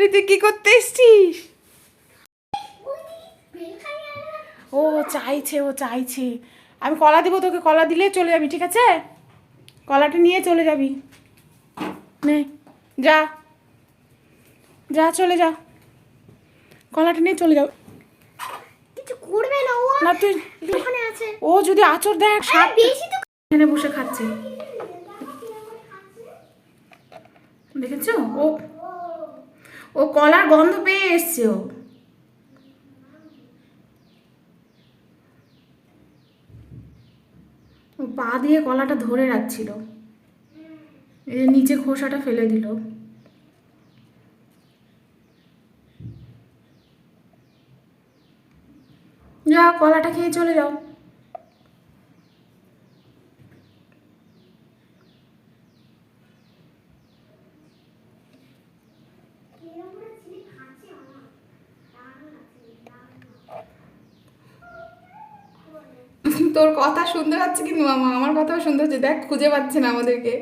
আরে তুই কি করতে এসছিস? ও চাইছে ও চাইছে। আমি কলা দিব তোকে কলা দিলে চলে যাবি ঠিক আছে? কলাটা নিয়ে চলে যাবি। নে যা। যা চলে যা। কলাটা নিয়ে চলে যাও। কিছু করবে না ও না তুই ওখানে আছে। ও যদি আচর দেখ সাপ বেশি তো এখানে বসে খাচ্ছে। দেখেছ? ও ও কলার গন্ধ পেয়ে এসছে ও। পা দিয়ে কলাটা ধরে রাখছিল। এই নিচে খোসাটা ফেলে দিল। যা কলাটা খেয়ে চলে যাও। তোর কথা শুনতে পাচ্ছি কিন্তু মামা, আমার কথাও শুনতে হচ্ছে দেখ, খুঁজে পাচ্ছে না আমাদেরকে।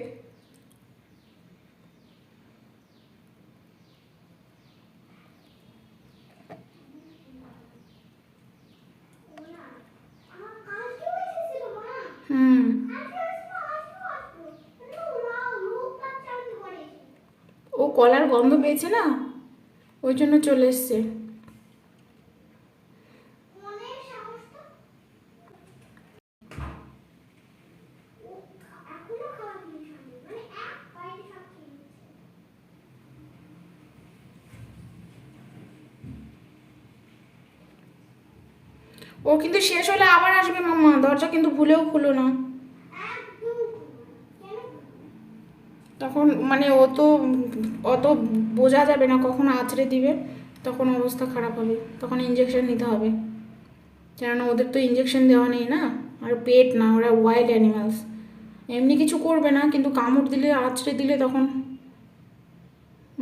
ও কলার গন্ধ পেয়েছে না? ওই জন্য চলে এসছে। ও কিন্তু শেষ হলে আবার আসবে মাম্মা, দরজা কিন্তু ভুলেও খুলো না। তখন মানে ও তো অত বোঝা যাবে না কখন আছড়ে দিবে, তখন অবস্থা খারাপ হবে, তখন ইঞ্জেকশন নিতে হবে। কেননা ওদের তো ইঞ্জেকশন দেওয়া নেই না, আর পেট না, ওরা ওয়াইল্ড অ্যানিমালস এমনি কিছু করবে না, কিন্তু কামড় দিলে, আছড়ে দিলে তখন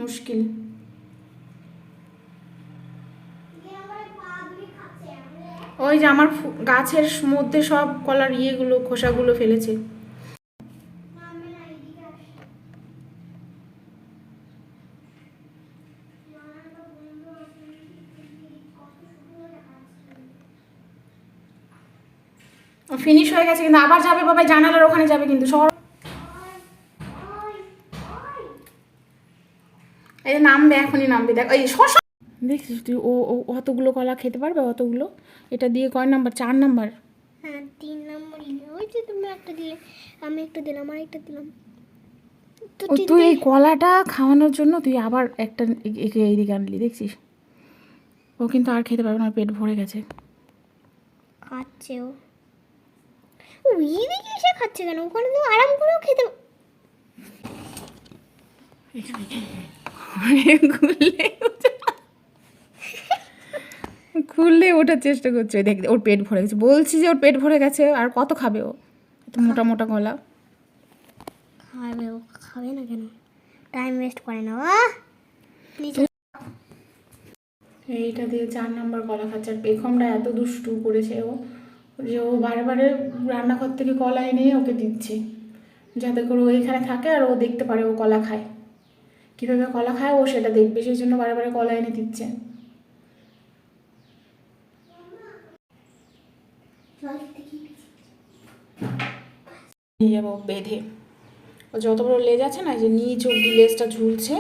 মুশকিল। ওই যে আমার গাছের মধ্যে সব কলার ইয়েগুলো, খোসাগুলো ফেলেছে। ফিনিশ হয়ে গেছে কিন্তু আবার যাবে বাবা, জানালার ওখানে যাবে কিন্তু, শহর এই নামবে, এখনই নামবে, দেখ এই শশা দেখছিস তুই? ও ও অতগুলো কলা খেতে পারবে অতগুলো? এটা দিয়ে কয় নাম্বার? চার নাম্বার? হ্যাঁ তিন নম্বর ওই যে তুমি একটা দিলে আমি একটা দিলাম আর একটা দিলাম। তুই এই কলাটা খাওয়ানোর জন্য তুই আবার একটা একে এইদিকে আনলি দেখছিস? ও কিন্তু আর খেতে পারবে না পেট ভরে গেছে। খাচ্ছে ও। এইদিকে এসে খাচ্ছে কেন? ওখানে তো আরাম করেও খেতে খুললে খুললে ওঠার চেষ্টা করছে। দেখ ওর পেট ভরে গেছে। বলছি যে ওর পেট ভরে গেছে আর কত খাবে ও? এত মোটা মোটা কলা খাবে ও খাবে না কেন? টাইম ওয়েস্ট করে না এইটা দিয়ে চার নাম্বার কলা খাচ্ছে। আর পেখমটা এত দুষ্টু করেছে ও যে ও বারে বারে রান্নাঘর থেকে কলা এনে ওকে দিচ্ছে। যাতে করে ও এখানে থাকে আর ও দেখতে পারে ও কলা খায়। কীভাবে কলা খায় ও সেটা দেখবে সেই জন্য বারে বারে কলা এনে দিচ্ছে। নিয়ে যাব বেঁধে। ও যত বড় লেজ আছে না যে নিচ অব্দি লেজটা ঝুলছে,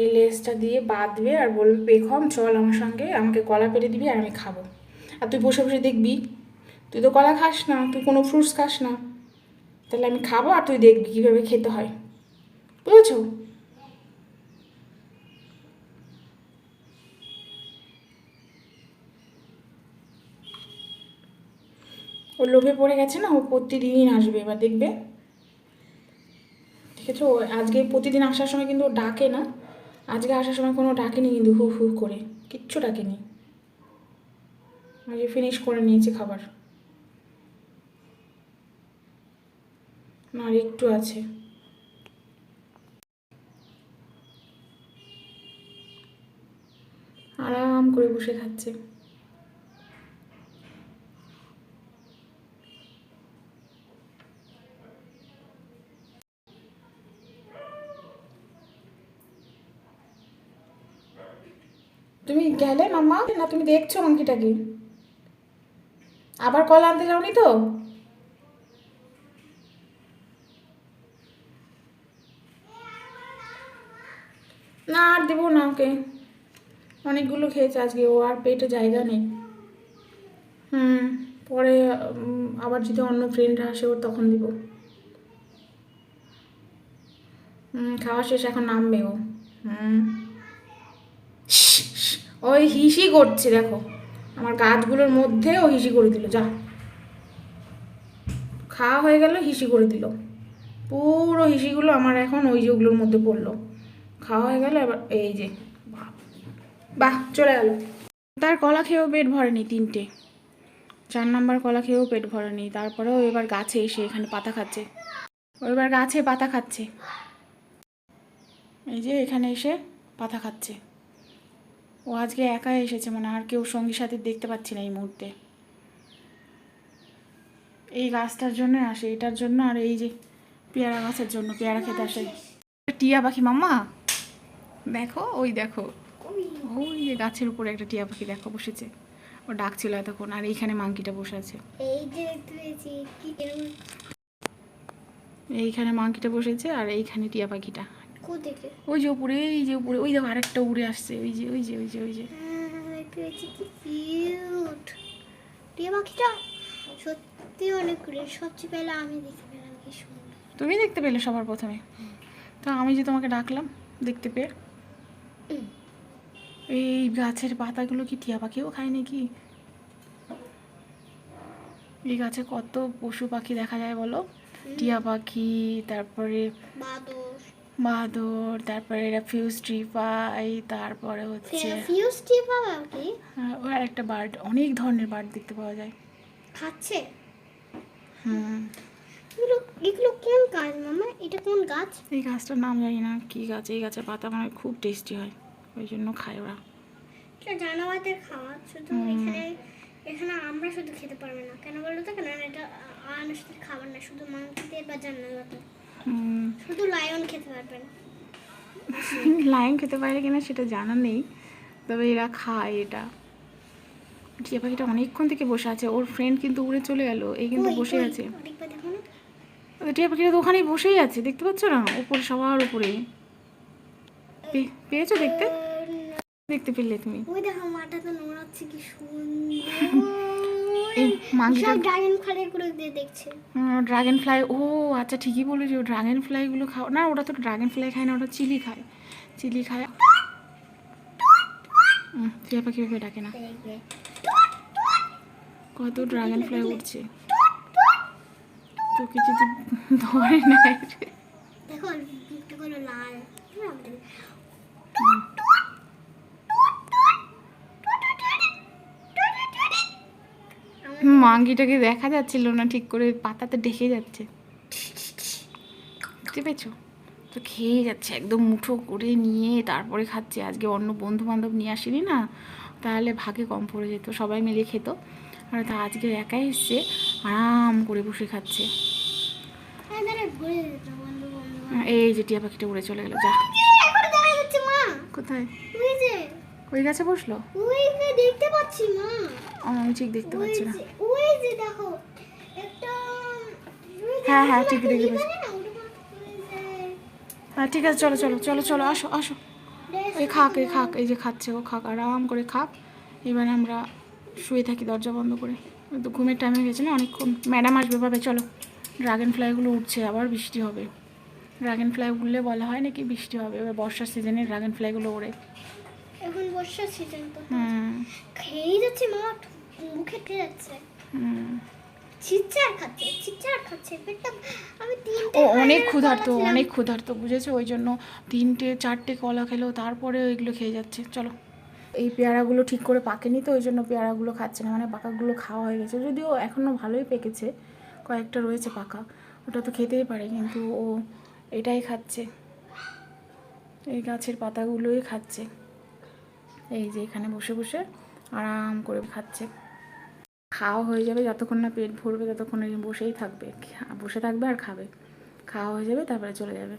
এই লেজটা দিয়ে বাঁধবে আর বলবে বেখম চল আমার সঙ্গে, আমাকে কলা পেরে দিবি আর আমি খাব। আর তুই বসে বসে দেখবি, তুই তো কলা খাস না, তুই কোনো ফ্রুটস খাস না। তাহলে আমি খাব আর তুই দেখবি কীভাবে খেতে হয়। বুঝেছ? ও লোভে পড়ে গেছে না, ও প্রতিদিন আসবে, এবার দেখবে। ঠিক আছে, ও আজকে প্রতিদিন আসার সময় কিন্তু ও ডাকে না, আজকে আসার সময় কোনো ডাকেনি কিন্তু হু হু করে, কিচ্ছু ডাকেনি। আজকে ফিনিশ করে নিয়েছে খাবার। না আর একটু আছে। আরাম করে বসে খাচ্ছে তুমি গেলে মাম্মা? না, তুমি দেখছ মাংকিটাকে আবার কল আনতে যাওনি তো? না, আর দেবো না ওকে। অনেকগুলো খেয়েছে আজকে, ও আর পেটে জায়গা নেই। হুম, পরে আবার যদি অন্য ফ্রেন্ডরা আসে, ওর তখন দিব। হুম, খাওয়া শেষ, এখন নামবে ও। হুম। ওই হিসি করছে দেখো। আমার গাছগুলোর মধ্যে ও হিসি করে দিল যা। খাওয়া হয়ে গেল হিসি করে দিল। পুরো হিসিগুলো আমার এখন ওই যেগুলোর মধ্যে পড়ল। খাওয়া হয়ে গেল এবার এই যে বাহ, চলে গেল। তার কলা খেয়েও পেট ভরেনি তিনটে। চার নাম্বার কলা খেয়েও পেট ভরেনি। তারপরেও এবার গাছে এসে এখানে পাতা খাচ্ছে। এবার গাছে পাতা খাচ্ছে। এই যে এখানে এসে পাতা খাচ্ছে। ও আজকে একা এসেছে মানে আর কেউ সঙ্গী সাথে দেখতে পাচ্ছি না এই মুহূর্তে। এই গাছটার জন্য আসে এটার জন্য আর এই যে পেয়ারা গাছের জন্য পেয়ারা খেতে আসে। টিয়া পাখি মাম্মা? দেখো ওই দেখো। ওই যে গাছের উপরে একটা টিয়া পাখি দেখো বসেছে। ও ডাকছিল এতক্ষণ আর এইখানে মাংকিটা বসে আছে। এইখানে মাংকিটা বসেছে আর এইখানে টিয়া পাখিটা। ওই যে উপরে এই যে উপরে ওই দেখো আরেকটা উড়ে আসছে ওই যে ওই যে ওই যে ওই যে। হ্যাঁ পাখিটা? সত্যি অনেক সবচেয়ে পেলে আমি দেখতে পেলাম কি সুন্দর। তুমি দেখতে পেলে সবার প্রথমে। তো আমি যে তোমাকে ডাকলাম দেখতে পেয়ে। এই গাছের পাতাগুলো কি টিয়া পাখিও খায় নাকি? এই গাছে কত পশু পাখি দেখা যায় বলো? টিয়া পাখি তারপরে বাদর তারপরে এরা ফিউজ ট্রি পাই তারপরে হচ্ছে ফিউজ টিপ পাবা কি? হ্যাঁ, ওর একটা বার্ড অনেক ধরনের বার্ড দেখতে পাওয়া যায়। খাচ্ছে? হুম। এগুলো এগুলো কোন গাছ মামা? এটা কোন গাছ? এই গাছটার নাম জানি না কী গাছ? এই গাছের পাতা মানে খুব টেস্টি হয় ওই জন্য খায় ওরা। এটা জানোয়ারদের খাওয়া শুধু এখানে এখানে আমরা শুধু খেতে পারব না। কেন বলো তো কেন এটা মানুষদের খাবার না শুধু মাংসদের বা হুম, শুধু লায়ন খেতে পারবে না। লাইম খেতে পারে কিনা সেটা জানা নেই তবে এরা খায় এটা। টিয়া পাখিটা অনেকক্ষণ থেকে বসে আছে ওর ফ্রেন্ড কিন্তু উড়ে চলে গেল এই কিন্তু বসে আছে। টিয়া পাখিটা তো ওখানেই বসেই আছে দেখতে পাচ্ছ না? উপরে সবার উপরে। পেয়েছ দেখতে? দেখতে পেলে তুমি। ওই দেখো মাটা তো কি সুন্দর। এই মাংকিটা ড্রাগন ফলেরগুলো দিয়ে দেখছে। ড্রাগন ফ্লাই ও আচ্ছা ঠিকই বলেছি ড্রাগন ফ্লাইগুলো খাও। না ওটা তো ড্রাগন ফ্লাই খায় না ওটা চিলি খায়। চিলি খায়। টিয়া পাখি ভেবে ডাকে না। কত ড্রাগন ফ্লাই উঠছে তোকে যদি ধরে নেয়। দেখো লাল। মাঙ্গিটাকে দেখা যাচ্ছিল না ঠিক করে পাতাতে ঢেকে যাচ্ছে। বুঝতে পেরেছ? তো খেয়ে যাচ্ছে একদম মুঠো করে নিয়ে তারপরে খাচ্ছে। আজকে অন্য বন্ধু বান্ধব নিয়ে আসিনি না? তাহলে ভাগে কম পড়ে যেত সবাই মিলে খেত। আর তা আজকে একাই এসছে আরাম করে বসে খাচ্ছে। হ্যাঁ এই যে টিয়া পাখিটা উড়ে চলে গেল যা। কোথায়? ওই গাছে বসল? ওই যে দেখতে পাচ্ছি মা। আমি ঠিক দেখতে পাচ্ছি না। ওই যে দেখো একটা হ্যাঁ, হ্যাঁ, ঠিক দেখতে পাচ্ছি। না, ওগুলো ওই যে। হ্যাঁ ঠিক আছে চলো চলো চলো চলো আসো আসো। এই খাক এই খাক এই যে খাচ্ছে ও খাক আরাম করে খাক। এবার আমরা শুয়ে থাকি দরজা বন্ধ করে। তো ঘুমের টাইম হয়ে গেছে না অনেকক্ষণ। ম্যাডাম আসবে ভাবে চলো। ড্রাগন ফ্লাইগুলো উঠছে আবার বৃষ্টি হবে। ড্রাগন ফ্লাই উঠলে বলা হয় নাকি বৃষ্টি হবে? এবার বর্ষার সিজনে ড্রাগন ফ্লাইগুলো ওড়ে। এখন বর্ষার সিজন তো হুম খেয়েই যাচ্ছে মা মুখে খেয়ে যাচ্ছে হুম খাচ্ছে চিচ্চার খাচ্ছে পেটটা আমি তিনটে ও অনেক ক্ষুধার্ত অনেক ক্ষুধার্ত বুঝেছ ওই জন্য তিনটে চারটে কলা খেলো তারপরে ওইগুলো খেয়ে যাচ্ছে চলো। এই পেয়ারাগুলো ঠিক করে পাকেনি তো ওই জন্য পেয়ারাগুলো খাচ্ছে না। মানে পাকাগুলো খাওয়া হয়ে গেছে। যদিও এখনও ভালোই পেকেছে। কয়েকটা রয়েছে পাকা। ওটা তো খেতেই পারে কিন্তু ও এটাই খাচ্ছে। এই গাছের পাতাগুলোই খাচ্ছে। এই যে এখানে বসে বসে আরাম করে খাচ্ছে। খাওয়া হয়ে যাবে যতক্ষণ না পেট ভরবে ততক্ষণ বসেই থাকবে, বসে থাকবে আর খাবে। খাওয়া হয়ে যাবে, তারপরে চলে যাবে।